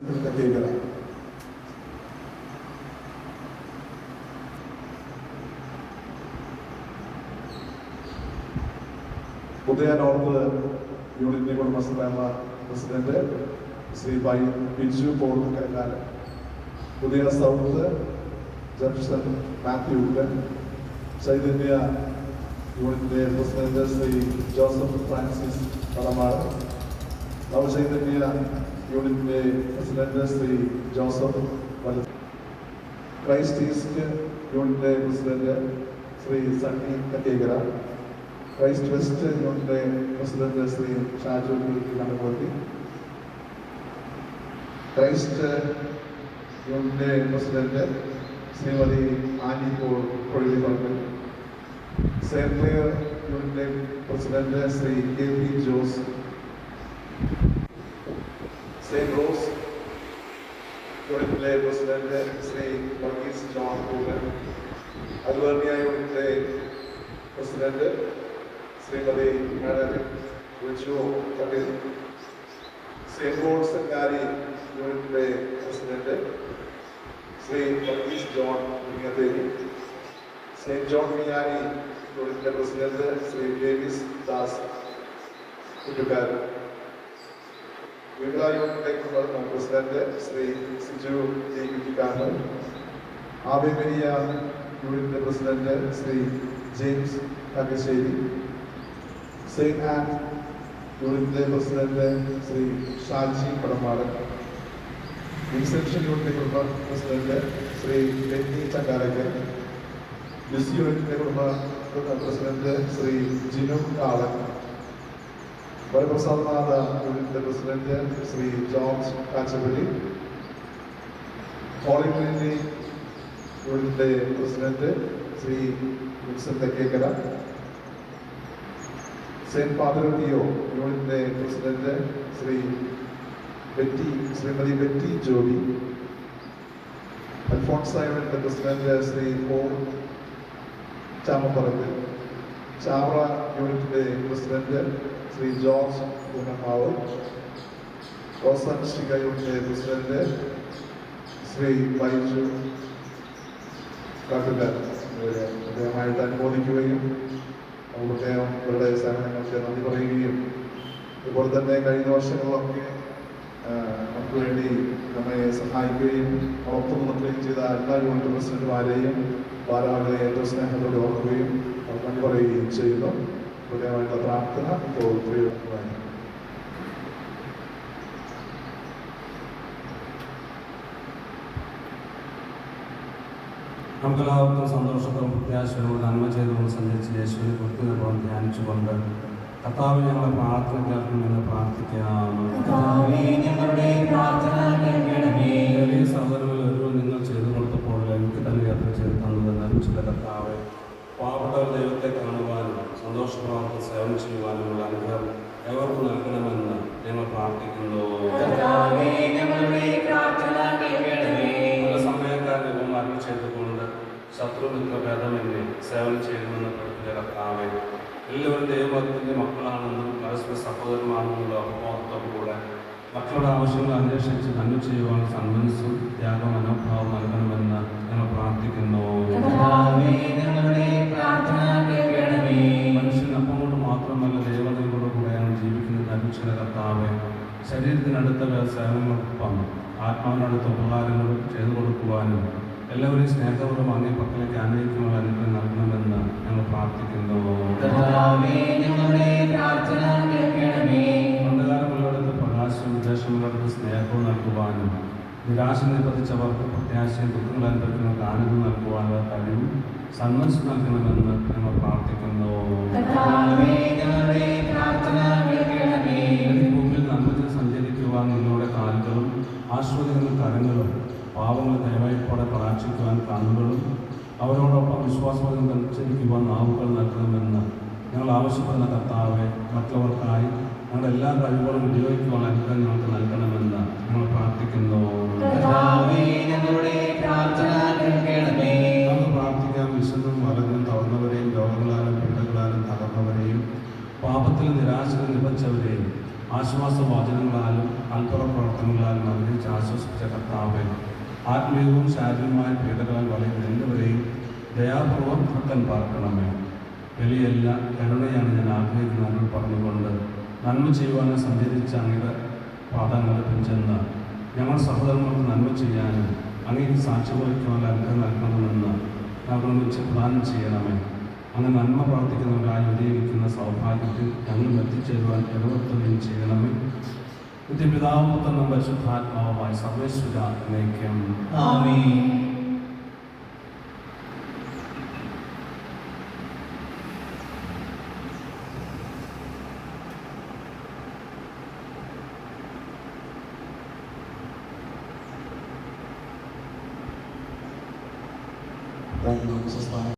ഭീകര പുതിയ north യൂണിറ്റിനെ കുടുംബസഭ president Shri ബൈ ബിജു പോൾ കരക്കാരൻ പുതിയ south junction Mathew Ullan Chaithanya യൂണിറ്റിന്റെ president Shri Joseph Francis Kadamad നവചൈതന്യ യൂണിറ്റിന്റെ president Shri Joseph Vala Christ east യൂണിറ്റിന്റെ president Shri Sunny Kathekara Christ west യൂണിറ്റിന്റെ president Shri Shaju കണ്ടകോട്ടി Christ യൂണിറ്റിന്റെ president Shrimati Annie Paul Kozhilipparambil Saint Clare യൂണിറ്റിന്റെ president Shri K P Jose saint rose യൂണിറ്റിലെ president Shri Varghese John Koodan Alvernia യൂണിറ്റിലെ president Shrimati madam Riju കട്ടിൽ saint Paul സെക്കാരി യൂണിറ്റിലെ president Shri Varghese John Muniyatheri Saint John Vianney യൂണിറ്റിലെ president Shri Davis Das Kuttukaran വിവിധ യൂണിറ്റിലേക്കുള്ള president Shri Siju J Kuttikkaran Ave Maria യൂണിറ്റിന്റെ president Shri James Kakkassery Saint Ann യൂണിറ്റിലെ president Shri Shaji പടമാട് inception യൂണിറ്റിന്റെ കുടുംബ president Shri Benny Chakkarakkar Lisieux യൂണിറ്റിന്റെ കുടുംബ president Shri Jinu കാളൻ വരപ്രസാദ് നാഥ യൂണിറ്റിന്റെ president Shri George Kachappilly holy trinity യൂണിറ്റിന്റെ president Shri Vinson Thekkekara Saint പാതറത്തിയോ യൂണിറ്റിന്റെ president Shri Betty Shrimati Betty Joby Alphonsa യൂണിറ്റിന്റെ പ്രസിഡന്റ് ശ്രീ പോൾ ചാമപ്പറമ്പിൽ ചാവറ യൂണിറ്റിന്റെ പ്രസിഡന്റ് ശ്രീ ജോർജ് പൂനമാവ് റോസൻ ശിഖ യൂണിറ്റിന്റെ പ്രസിഡന്റ് ശ്രീ ബൈജു ഇവരെ അദ്ദേഹമായിട്ട് അനുമോദിക്കുകയും പ്രത്യേകം ഇവരുടെ സേവനങ്ങൾക്ക് നന്ദി പറയുകയും അതുപോലെ തന്നെ കഴിഞ്ഞ വർഷങ്ങളിലൊക്കെ നമുക്ക് വേണ്ടി നമ്മെ സഹായിക്കുകയും നിൽക്കുകയും ചെയ്ത എല്ലാ യൂണിറ്റ് പ്രസിഡന്റുമാരെയും ഭാരവാഹികളെ ഏറ്റവും സ്നേഹത്തോടെ ഓർക്കുകയും നന്ദി പറയുകയും ചെയ്യുന്നു. ഹൃദയമായിട്ടുള്ള പ്രാർത്ഥന ഇപ്പോൾ പ്രിയമായി നമുക്കെല്ലാവർക്കും സന്തോഷത്തോടും പ്രത്യാശയോടും നന്മ ചെയ്തുകൊണ്ട് സഞ്ചരിച്ച് യേശുവിനെ കൃത്യനിർവഹം ധ്യാനിച്ചുകൊണ്ട് കർത്താവ് ഞങ്ങളെ പ്രാർത്ഥന കേൾക്കണമെന്ന് പ്രാർത്ഥിക്കാം ഒരുവൻ നിങ്ങൾ ചെയ്തു കൊടുത്തപ്പോൾ എനിക്ക് തന്നെ യാത്ര ചെയ്ത് തന്നത് അനുസരിച്ച കർത്താവ് ദൈവത്തെ കാണുവാനും സന്തോഷമാർക്ക് സേവനം ചെയ്യുവാനുമുള്ള അനുഗ്രഹം എവർക്കും നൽകണമെന്ന് ഞങ്ങൾ പ്രാർത്ഥിക്കുന്നു. പല ചെയ്തുകൊണ്ട് ശത്രുമിത്ര ഭേദമെന്നെ സേവനം ചെയ്യണമെന്ന് കർത്താവെ. എല്ലാവരും ദൈവത്തിന്റെ മക്കളാണെന്നും പരസ്പര സഹോദരന്മാണെന്നുള്ള അവബോധത്തോടുകൂടെ മക്കളുടെ ആവശ്യങ്ങൾ അന്വേഷിച്ച് നന്മ ചെയ്യുവാൻ സന്മനസ്സും ത്യാഗ മനോഭാവം നൽകണമെന്ന് ഞങ്ങൾ പ്രാർത്ഥിക്കുന്നു. ആത്മാവിനടുത്ത ഉപകാരങ്ങൾ ചെയ്തു കൊടുക്കുവാനും എല്ലാവരും സ്നേഹപൂർവം അങ്ങേ പക്കലേക്ക് അന്വേഷിക്കുവാൻ അനുഗ്രഹം നൽകണമെന്ന് ഞങ്ങൾ പ്രാർത്ഥിക്കുന്നു. അന്ധകാരമുള്ളിടത്ത് പ്രകാശവും വിദേശമുള്ളിടത്ത് സ്നേഹവും നൽകുവാനും നിരാശ നിബന്ധിച്ചവർക്ക് പ്രത്യാശയും ദുഃഖങ്ങൾ അനുഭവിക്കുന്നവർക്ക് ആനന്ദം നൽകുവാനുള്ള കഴിവും സന്മനസ് നൽകണമെന്ന് ഞങ്ങൾ പ്രാർത്ഥിക്കുന്നു ആശ്വദിക്കുന്ന കരങ്ങളും പാവങ്ങൾ ദയവായിപ്പോടെ പ്രാർത്ഥിക്കുവാൻ കണ്ണുകളും അവരോടൊപ്പം വിശ്വാസവും സഞ്ചരിക്കുവാൻ നാവുകൾ നൽകണമെന്ന് ഞങ്ങൾ ആവശ്യപ്പെടുന്ന കർത്താവെ മറ്റുള്ളവർക്കായി ഞങ്ങളുടെ എല്ലാ കഴിവുകളും ഉപയോഗിക്കുവാൻ അനുഗ്രഹം ഞങ്ങൾക്ക് നൽകണമെന്ന് ഞങ്ങൾ പ്രാർത്ഥിക്കുന്നു കർത്താവേ, ഞങ്ങളുടെ പ്രാർത്ഥന കേൾക്കണമേ. നമുക്ക് പ്രാർത്ഥിക്കാം വിശന്നും വലഞ്ഞും തളർന്നവരെയും രോഗങ്ങളാലും പീഡകളാലും തകർന്നവരെയും പാപത്തിൽ നിരാശകൾ നിറച്ചവരെയും ആശ്വാസ വാചനങ്ങളാലും അത്ഭുത പ്രവർത്തനങ്ങളാൽ അനുഗ്രഹിച്ച് ആശ്വസിപ്പിച്ച കർത്താവെ ആത്മീയവും ശാരീരികവുമായ പീഡകളാൽ വളയുന്ന എല്ലാവരെയും ദയാപൂർവം ഭക്തൻ പാർക്കണമേ വലിയല്ല കരുണയാണ് ഞാൻ ആഗ്രഹിക്കുന്നത് പറഞ്ഞുകൊണ്ട് നന്മ ചെയ്യുവാനും സഞ്ചരിച്ച അങ്ങയുടെ പാദങ്ങളെ പിഞ്ചെന്ന് ഞങ്ങൾ സഹോദരങ്ങൾക്ക് നന്മ ചെയ്യാനും അങ്ങേക്ക് സാക്ഷി വഹിക്കുവാൻ അനുഗ്രഹം നൽകണമെന്ന് ഞങ്ങൾ പ്രദാനം ചെയ്യണമേ. അങ്ങ് നന്മ പ്രവർത്തിക്കുന്നവരായി ഉദയിക്കുന്ന സൗഭാഗ്യത്തിൽ ഞങ്ങൾ എത്തിച്ചേരുവാൻ ഇടവത്തുകയും ചെയ്യണമേ. നിത്യപിതാവും പുത്രനും പരിശുദ്ധാത്മാവുമായി സർവേശ്വര എന്നേക്കും ആമേൻ Thank you, Jesus.